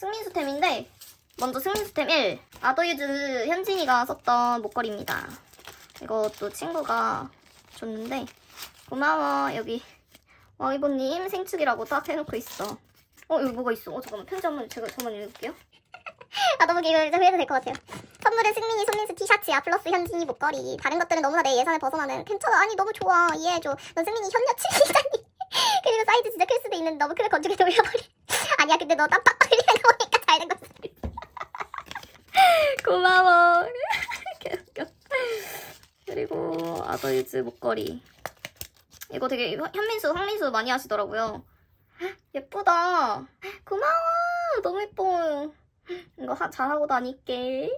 승민수템인데 먼저 승민수템 1 아더유즈 현진이가 썼던 목걸이입니다. 이것도 친구가 줬는데 고마워 여기 와이보님 생축이라고 딱 해놓고 있어. 어 여기 뭐가 있어? 어 잠깐만 편지 한번 제가 저만 읽을게요. 아 너무 이거 해도 될 것 같아요. 선물은 승민이 손민수 티셔츠야 플러스 현진이 목걸이. 다른 것들은 너무나 내 예산을 벗어나는 괜찮아. 아니 너무 좋아. 이해해줘. 넌 승민이 현여친이잖니. 그리고 사이즈 진짜 클 수도 있는데 너무 크게 건조게 돌려버리. 아니야 근데 너 땀빡 흘리는 거 보니까 잘 된 거 같아. 고마워. 그리고 아더유즈 목걸이. 이거 되게 현민수, 황민수 많이 하시더라고요. 예쁘다. 고마워. 너무 예뻐. 이거 하, 잘하고 다닐게.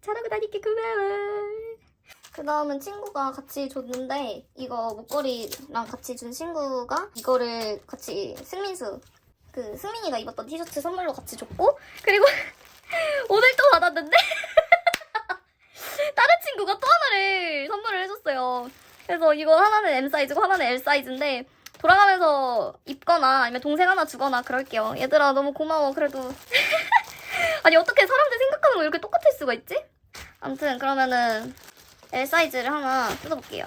잘하고 다닐게. 고마워. 그 다음은 친구가 같이 줬는데 이거 목걸이랑 같이 준 친구가 이거를 같이 승민수 그 승민이가 입었던 티셔츠 선물로 같이 줬고 그리고 오늘 또 받았는데 다른 친구가 또 하나를 선물을 해줬어요. 그래서 이거 하나는 M 사이즈고 하나는 L 사이즈인데 돌아가면서 입거나 아니면 동생 하나 주거나 그럴게요. 얘들아 너무 고마워. 그래도 아니 어떻게 사람들 생각하는 거 이렇게 똑같을 수가 있지? 아무튼 그러면은 L 사이즈를 하나 뜯어볼게요.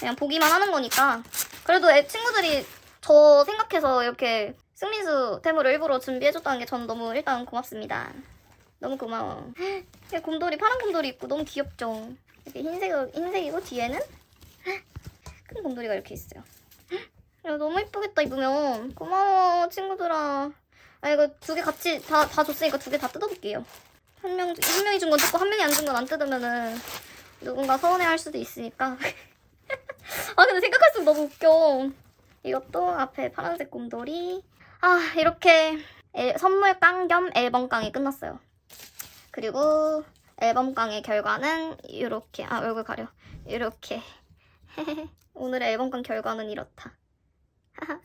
그냥 보기만 하는 거니까 그래도 애 친구들이 저 생각해서 이렇게 승민수 템을 일부러 준비해줬다는 게 저는 너무 일단 고맙습니다. 너무 고마워. 이게 곰돌이 파란 곰돌이 있고 너무 귀엽죠. 이렇게 흰색 흰색이고 뒤에는 큰 곰돌이가 이렇게 있어요. 야 너무 이쁘겠다 입으면 고마워 친구들아. 아 이거 두 개 같이 다 다 줬으니까 두 개 다 뜯어볼게요. 한 명 한 명이 준 건 뜯고 한 명이 안 준 건 안 뜯으면은 누군가 서운해할 수도 있으니까. 아 근데 생각할수록 너무 웃겨. 이것도 앞에 파란색 곰돌이. 아 이렇게 앨- 선물 깡 겸 앨범 깡이 끝났어요. 그리고 앨범 깡의 결과는 이렇게 아 얼굴 가려. 이렇게. 오늘의 앨범 깡 결과는 이렇다.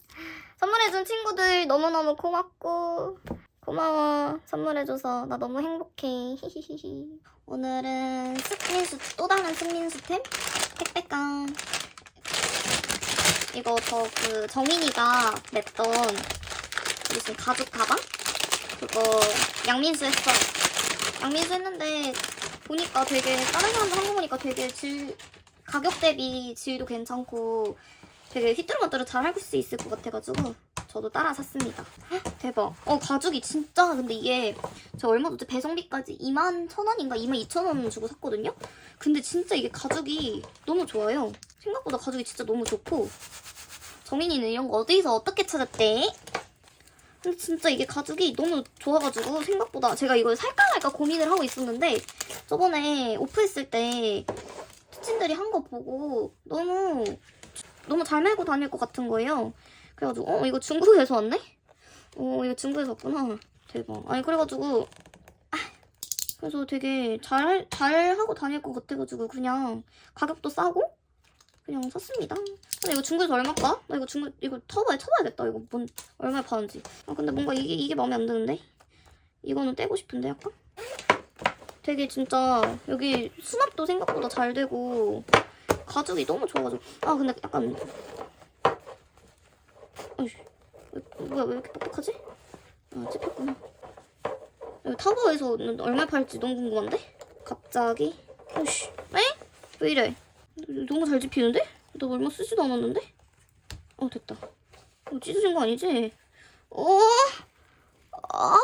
선물해준 친구들 너무너무 고맙고 고마워. 선물해줘서 나 너무 행복해. 히히히히 오늘은 승민수 또 다른 승민수템? 택배깡. 이거 저 그 정인이가 냈던 무슨 가죽 가방 그거 양민수 했어 양민수 했는데 보니까 되게 다른 사람들 한 거 보니까 되게 질 가격 대비 질도 괜찮고 되게 휘뚜루마뚜루 잘 할 수 있을 것 같아가지고 저도 따라 샀습니다. 헉, 대박. 어 가죽이 진짜 근데 이게 저 얼마 전에 배송비까지 2만 천 원인가 2만 2천 원 주고 샀거든요. 근데 진짜 이게 가죽이 너무 좋아요. 생각보다 가죽이 진짜 너무 좋고 정인이는 이런 거 어디서 어떻게 찾았대? 진짜 이게 가죽이 너무 좋아가지고 생각보다 제가 이걸 살까 말까 고민을 하고 있었는데 저번에 오프했을 때 투친들이 한 거 보고 너무 너무 잘 메고 다닐 것 같은 거예요. 그래가지고 어 이거 중국에서 왔네? 어 이거 중국에서 왔구나. 대박. 아니 그래가지고 아, 그래서 되게 잘, 잘 하고 다닐 것 같아가지고 그냥 가격도 싸고 그냥 샀습니다. 근데 이거 중국에서 얼마일까? 나 이거 중국 이거 쳐봐야 쳐봐야겠다. 이거 뭔 얼마에 파는지. 아 근데 뭔가 이게 이게 마음에 안 드는데 이거는 떼고 싶은데 약간 되게 진짜 여기 수납도 생각보다 잘 되고 가죽이 너무 좋아가지고 아 근데 약간 어이씨 왜- 뭐야 왜 이렇게 뻑뻑하지? 아 찝혔구나 여기 타버에서는 얼마 팔지 너무 궁금한데? 갑자기 어이씨 에? 왜 이래? 너무 잘 집히는데? 너 얼마 쓰지도 않았는데? 어 됐다 어, 찢어진 거 아니지? 어? 아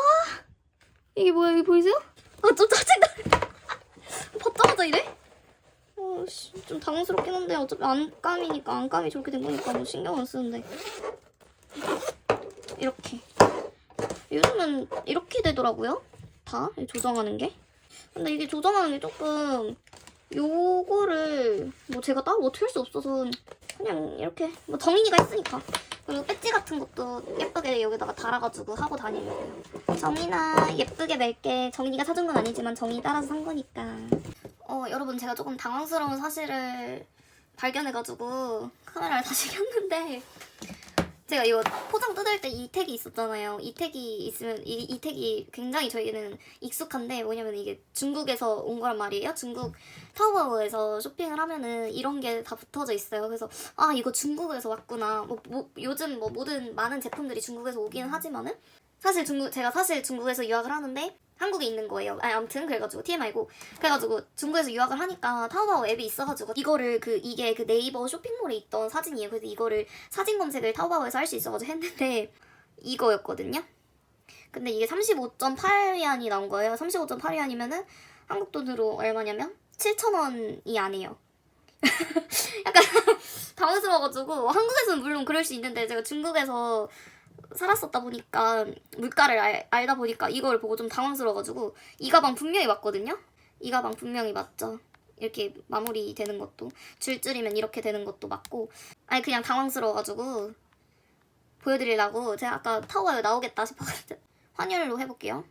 이게 뭐야 이게 보이세요? 아 좀 짜증나 받자마자 이래? 어 씨 좀 당황스럽긴 한데 어차피 안감이니까 안감이 저렇게 된 거니까 뭐 신경 안 쓰는데 이렇게 요즘은 이렇게 되더라고요 다 조정하는 게 근데 이게 조정하는 게 조금 요거를 뭐 제가 따로 어떻게 할 수 없어서 그냥 이렇게 뭐 정인이가 했으니까. 그리고 배지 같은 것도 예쁘게 여기다가 달아가지고 하고 다니려고요. 정인아 예쁘게 멜게 정인이가 사준 건 아니지만 정인이 따라서 산 거니까. 어 여러분 제가 조금 당황스러운 사실을 발견해가지고 카메라를 다시 켰는데 제가 이거 포장 뜯을 때 이 택이 있었잖아요. 이 택이 있으면 이, 이 택이 굉장히 저에게는 익숙한데 뭐냐면 이게 중국에서 온 거란 말이에요. 중국 타오바오에서 쇼핑을 하면은 이런 게 다 붙어져 있어요. 그래서 아 이거 중국에서 왔구나. 뭐, 뭐 요즘 뭐 모든 많은 제품들이 중국에서 오기는 하지만은 사실 중국 제가 사실 중국에서 유학을 하는데 한국에 있는 거예요. 아니 아무튼 그래가지고 TMI고 그래가지고 중국에서 유학을 하니까 타오바오 앱이 있어가지고 이거를 그 이게 그 네이버 쇼핑몰에 있던 사진이에요. 그래서 이거를 사진 검색을 타오바오에서 할 수 있어가지고 했는데 이거였거든요. 근데 이게 35.8위안이 나온 거예요. 35.8위안이면은 한국 돈으로 얼마냐면 7,000원이 안 해요. 약간 당황스러워가지고 한국에서는 물론 그럴 수 있는데 제가 중국에서 살았었다 보니까 물가를 알, 알다 보니까 이걸 보고 좀 당황스러워가지고 이 가방 분명히 맞거든요. 이 가방 분명히 맞죠. 이렇게 마무리 되는 것도 줄줄이면 이렇게 되는 것도 맞고 아니 그냥 당황스러워가지고 보여드리려고 제가 아까 타워에 나오겠다 싶어가지고 환율로 해볼게요.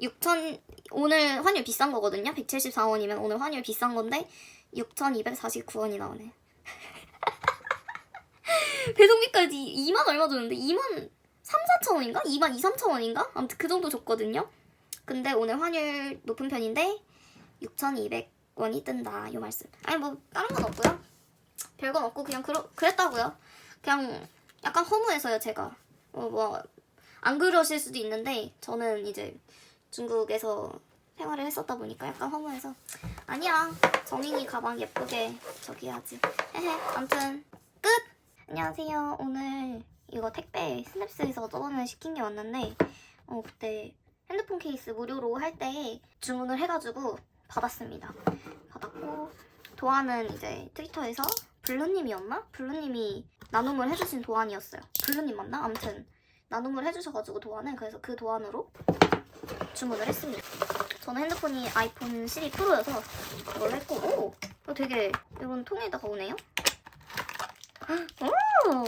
육천 오늘 환율 비싼 거거든요. 174원이면 오늘 환율 비싼 건데 6,249원이 나오네. 배송비까지 2만 얼마 줬는데 2만 3, 4천 원인가? 2만 2, 3천 원인가? 아무튼 그 정도 줬거든요. 근데 오늘 환율 높은 편인데 6,200원이 뜬다. 요 말씀. 아니 뭐 다른 건 없고요. 별건 없고 그냥 그러, 그랬다고요. 그냥 약간 허무해서요 제가. 어, 뭐 안 그러실 수도 있는데 저는 이제 중국에서 생활을 했었다 보니까 약간 허무해서 아니야 정인이 가방 예쁘게 저기 하지. 헤헤 아무튼 끝! 안녕하세요. 오늘 이거 택배 스냅스에서 저번에 시킨 게 왔는데 어 그때 핸드폰 케이스 무료로 할 때 주문을 해가지고 받았습니다. 받았고 도안은 이제 트위터에서 블루님이었나? 블루님이 나눔을 해주신 도안이었어요. 블루님 맞나? 아무튼 나눔을 해주셔가지고 도안을 그래서 그 도안으로 주문을 했습니다 저는 핸드폰이 아이폰 12 프로여서 이걸로 했고 오! 이거 되게 이런 통에다가 오네요? 오!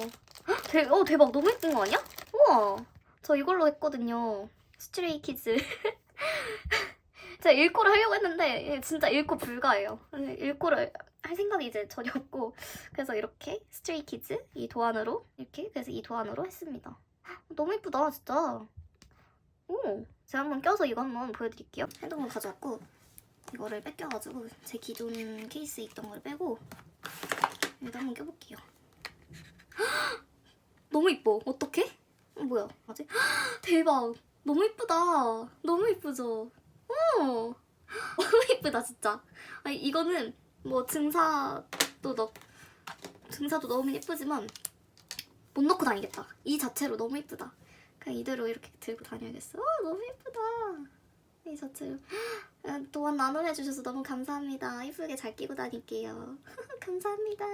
대, 어, 대박. 너무 예쁜 거 아니야? 우와. 저 이걸로 했거든요. 스트레이 키즈. 제가 읽고를 하려고 했는데 진짜 읽고 불가해요. 읽고를 할 생각이 이제 전혀 없고 그래서 이렇게 스트레이 키즈 이 도안으로 이렇게 그래서 이 도안으로 했습니다. 너무 예쁘다 진짜. 오 제가 한번 껴서 이거 한번 보여드릴게요. 핸드폰 가져왔고 이거를 뺏겨가지고 제 기존 케이스에 있던 걸 빼고 여기다 한번 껴볼게요. 너무 이뻐. 어떡해? 어, 뭐야? 뭐지? 대박. 너무 이쁘다. 너무 이쁘죠? 어. 너무 이쁘다 진짜. 아니 이거는 뭐 증사도 넣 증사도 넣으면 예쁘지만 못 넣고 다니겠다. 이 자체로 너무 이쁘다. 그냥 이대로 이렇게 들고 다녀야겠어. 어, 너무 예쁘다. 이 자체로. 아, 또한 나눔해 주셔서 너무 감사합니다. 예쁘게 잘 끼고 다닐게요. 감사합니다.